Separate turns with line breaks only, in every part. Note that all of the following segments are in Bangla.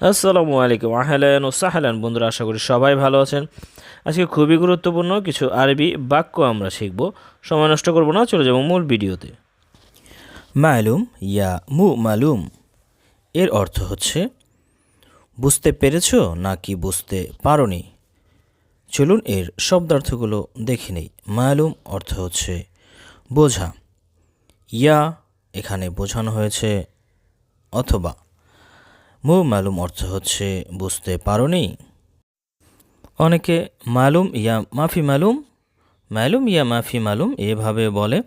আসসালামু আলাইকুম, আহলান ও সাহলান। বন্ধুরা, আশা করি সবাই ভালো আছেন। আজকে খুবই গুরুত্বপূর্ণ কিছু আরবি বাক্য আমরা শিখব। সময় নষ্ট করব না, চলে যাব মূল ভিডিওতে। মালুম, ইয়া মু মালুম। এর অর্থ হচ্ছে, বুঝতে পেরেছ নাকি বুঝতে পারোনি? চলুন এর শব্দার্থগুলো দেখে নেই। মালুম অর্থ হচ্ছে, বোঝা। ইয়া এখানে বোঝানো হয়েছে, অথবা মু মালুম অর্থ হচ্ছে বুঝতে পারোনি। অনেকে মালুম ইয়া মাফি মালুম মালুম ইয়া মাফি মালুম এভাবে বলে।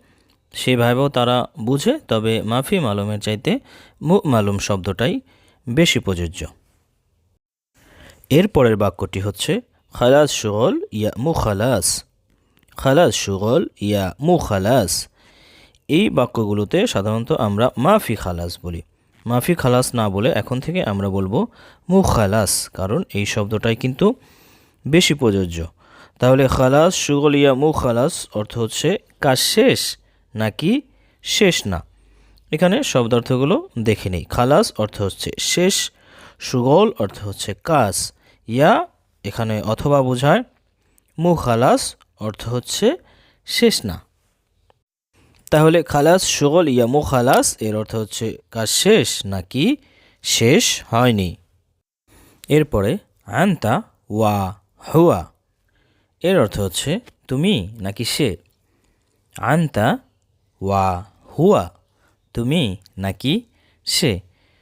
সেভাবেও তারা বুঝে, তবে মাফি মালুমের চাইতে মু মালুম শব্দটাই বেশি প্রযোজ্য। এর পরের বাক্যটি হচ্ছে, খালাস সুগল ইয়া মু খালাস খালাস সুগল ইয়া মু খালাস এই বাক্যগুলোতে সাধারণত আমরা মাফি খালাস বলি। মাফি খালাস না বলে এখন থেকে আমরা বলব মু খালাস কারণ এই শব্দটাই কিন্তু বেশি প্রযোজ্য। তাহলে খালাস সুগল ইয়া মু খালাস অর্থ হচ্ছে কাজ শেষ নাকি শেষ না। এখানে শব্দার্থগুলো দেখে নেই। খালাস অর্থ হচ্ছে শেষ, সুগল অর্থ হচ্ছে কাজ। ইয়া এখানে অথবা বোঝায় মু খালাস অর্থ হচ্ছে শেষ না। তাহলে খালাস সুগল ইয়ামু খালাস, এর অর্থ হচ্ছে কাজ শেষ নাকি শেষ হয়নি। এরপরে আন্তা ওয়া হুয়া, এর অর্থ হচ্ছে তুমি নাকি সে। আন্তা ওয়া হুয়া, তুমি নাকি সে।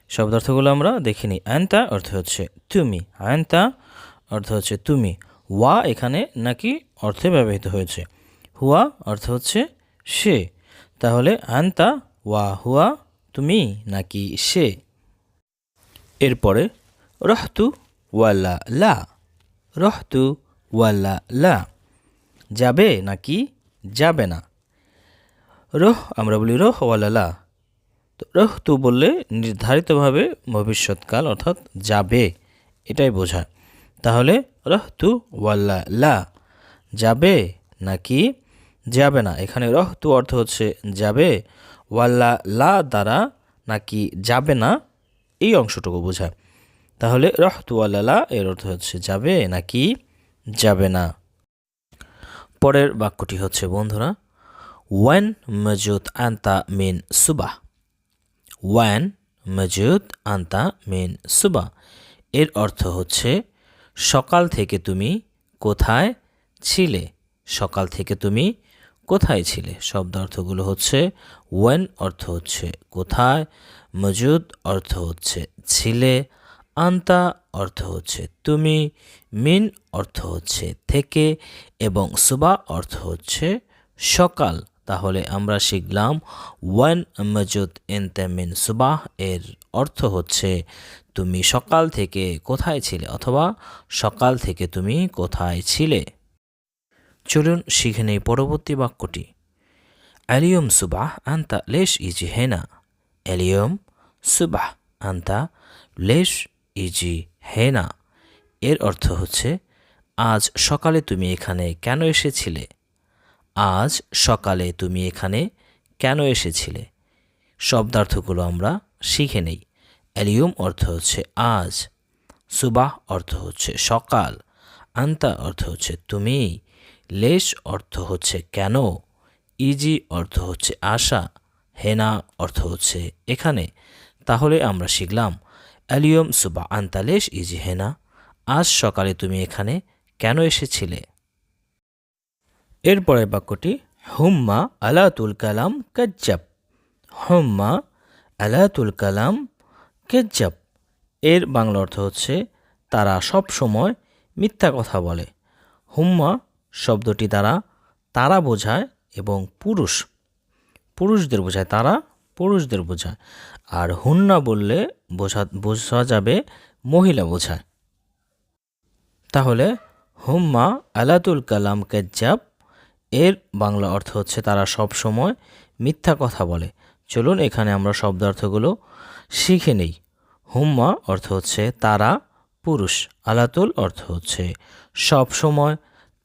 শব্দার্থগুলো আমরা দেখিনি আন্তা অর্থ হচ্ছে তুমি। আন্তা অর্থ হচ্ছে তুমি। ওয়া এখানে নাকি অর্থে ব্যবহৃত হয়েছে। হুয়া অর্থ হচ্ছে সে। তাহলে আন্তা ওয়া হুয়া তুমি নাকি সে। এরপরে, রহতু ওয়াল্লা লা। রহতু ওয়াল্লা লা। যাবে নাকি যাবে না? রহ, আমরা বলি রহ ওয়াল্লা লা। তো রহ তু বললে নির্ধারিতভাবে ভবিষ্যৎকাল, অর্থাৎ যাবে, এটাই বোঝায়। তাহলে রহ তু ওয়াল্লা লা। যাবে নাকি যাবে না। এখানে রহ, তু অর্থ হচ্ছে যাবে। ওয়াল্লা লা দ্বারা নাকি যাবে না, এই অংশটুকু বোঝায়। তাহলে রহ, তু ওয়াল্লা লা, এর অর্থ হচ্ছে যাবে নাকি যাবে না। পরের বাক্যটি হচ্ছে, বন্ধুরা, ওয়ান মজুদ আন্তা মিন সুবা ওয়ান মজুদ আন্তা মিন সুবা এর অর্থ হচ্ছে, সকাল থেকে তুমি কোথায় ছিলে? সকাল থেকে তুমি কোথায় ছিলে? শব্দ অর্থগুলো হচ্ছে ওয়েন অর্থ হচ্ছে কোথায়, মজুদ অর্থ হচ্ছে ছিলে আন্তা অর্থ হচ্ছে তুমি মিন অর্থ হচ্ছে থেকে এবং সুবা অর্থ হচ্ছে সকাল। তাহলে আমরা শিখলাম ওয়ান মজুদ মিন সুবাহ এর অর্থ হচ্ছে তুমি সকাল থেকে কোথায় ছিলে অথবা সকাল থেকে তুমি কোথায় ছিলে। চলুন শিখে নেই পরবর্তী বাক্যটি। অ্যালিয়ম সুবাহ আন্তা লেশ ইজি হেনা অ্যালিয়ম সুবাহ আন্তা লেশ ইজি হেনা এর অর্থ হচ্ছে, আজ সকালে তুমি এখানে কেন এসেছিলে? আজ সকালে তুমি এখানে কেন এসেছিলে? শব্দার্থগুলো আমরা শিখে নেই। অ্যালিয়ম অর্থ হচ্ছে আজ। সুবাহ অর্থ হচ্ছে সকাল। আন্তা অর্থ হচ্ছে তুমি। লেশ অর্থ হচ্ছে কেন? ইজি অর্থ হচ্ছে আশা, হেনা অর্থ হচ্ছে এখানে। তাহলে আমরা শিখলাম অ্যালিয়ম সুবা আন্তালেশ ইজি হেনা, আজ সকালে তুমি এখানে কেন এসেছিলে? এরপরের বাক্যটি, হুম্মা আলাতুল কালাম কাজ্জাব, হুম্মা আলাতুল কালাম কেজ্জাব। এর বাংলা অর্থ হচ্ছে, তারা সব সময় মিথ্যা কথা বলে। হুম্মা শব্দটি দ্বারা তারা বোঝায় এবং পুরুষ, পুরুষদের বোঝায় তারা, পুরুষদের বোঝায়। আর হুন্না বললে বোঝা বোঝা যাবে মহিলা বোঝায়। তাহলে হুম্মা আলাতুল কালাম কেজ্জাব, এর বাংলা অর্থ হচ্ছে তারা সব সময় মিথ্যা কথা বলে। চলুন এখানে আমরা শব্দার্থগুলো শিখে নেই। হুম্মা অর্থ হচ্ছে তারা, পুরুষ। আলাতুল অর্থ হচ্ছে সব সময়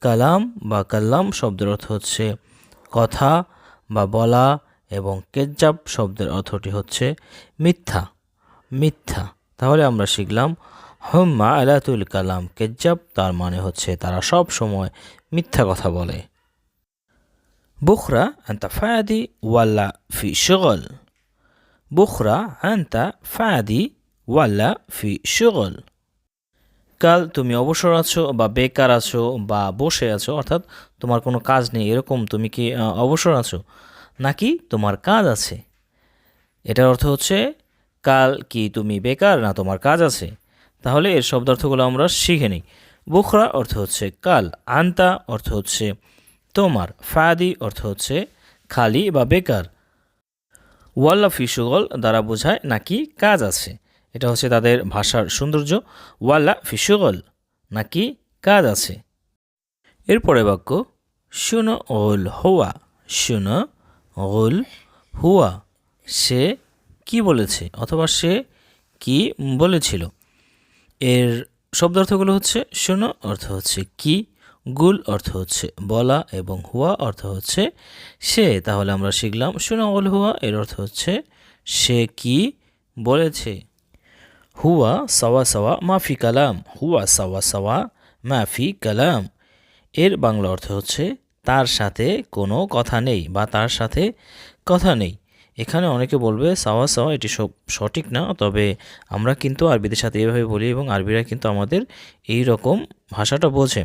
কালাম বা কাল্লাম শব্দের অর্থ হচ্ছে কথা বা বলা এবং কেজ্জাব শব্দের অর্থটি হচ্ছে মিথ্যা। মিথ্যা। তাহলে আমরা শিখলাম হুম্মা আলাতুল কালাম কেজ্জাব তার মানে হচ্ছে তারা সব সময় মিথ্যা কথা বলে। বুখরা আন্তা ফায়াদি ওয়াল্লা ফি শুগল। বুখরা আন্তা ফায়াদি ওয়াল্লা ফি শুগল। কাল তুমি অবসর আছো বা বেকার আছো বা বসে আছো, অর্থাৎ তোমার কোনো কাজ নেই, এরকম তুমি কি অবসর আছো? নাকি তোমার কাজ আছে? এটার অর্থ হচ্ছে, কাল কি তুমি বেকার না তোমার কাজ আছে? তাহলে এর শব্দার্থগুলো আমরা শিখে নিই। বুখরা অর্থ হচ্ছে কাল, আন্তা অর্থ হচ্ছে তোমার, ফাদি অর্থ হচ্ছে খালি বা বেকার। ওয়াল্লা ফিসুগল দ্বারা বোঝায় নাকি কাজ আছে। এটা হচ্ছে তাদের ভাষার সৌন্দর্য। ওয়াল্লা ফিসুগল নাকি কাজ আছে। এরপরে বাক্য, শুনো ওল হুয়া, শুনো ওল হুয়া। সে কি বলেছে অথবা সে কি বলেছিল? এর শব্দ অর্থগুলো হচ্ছে শোনো অর্থ হচ্ছে কি, গুল অর্থ হচ্ছে বলা এবং হুয়া অর্থ হচ্ছে সে। তাহলে আমরা শিখলাম শোনো অল হুয়া, এর অর্থ হচ্ছে সে কি বলেছে। হুয়া সাওয়া সাওয়া মাফি কালাম, হুয়া সাওয়া সাওয়া মাফি কালাম। এর বাংলা অর্থ হচ্ছে, তার সাথে কোনো কথা নেই বা তার সাথে কথা নেই। এখানে অনেকে বলবে, সাওয়া সাওয়া এটি সব সঠিক না, তবে আমরা কিন্তু আরবিদের সাথে এভাবে বলি এবং আরবিরা কিন্তু আমাদের এই রকম ভাষাটা বোঝে।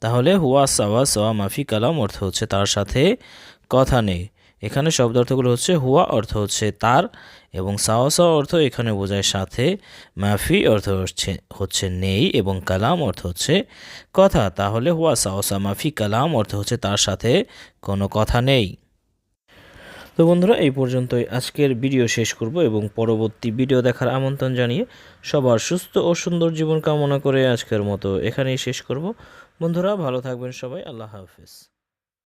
তাহলে হুয়া সাওয়া সাওয়া মাফি কালাম অর্থ হচ্ছে, তার সাথে কথা নেই। এখানে শব্দ অর্থগুলো হচ্ছে হুয়া অর্থ হচ্ছে তার এবং সাওয়া অর্থ এখানে বোঝায় সাথে, মাফি অর্থ হচ্ছে হচ্ছে নেই এবং কালাম অর্থ হচ্ছে কথা। তাহলে হুয়া সাওয়া, মাফি, কালাম অর্থ হচ্ছে তার সাথে কোনো কথা নেই। তো বন্ধুরা, এই পর্যন্তই আজকের ভিডিও শেষ করব এবং পরবর্তী ভিডিও দেখার আমন্ত্রণ জানিয়ে সবার সুস্থ ও সুন্দর জীবন কামনা করে আজকের মতো এখানেই শেষ করব। বন্ধুরা, ভালো থাকবেন সবাই, আল্লাহ হাফিজ।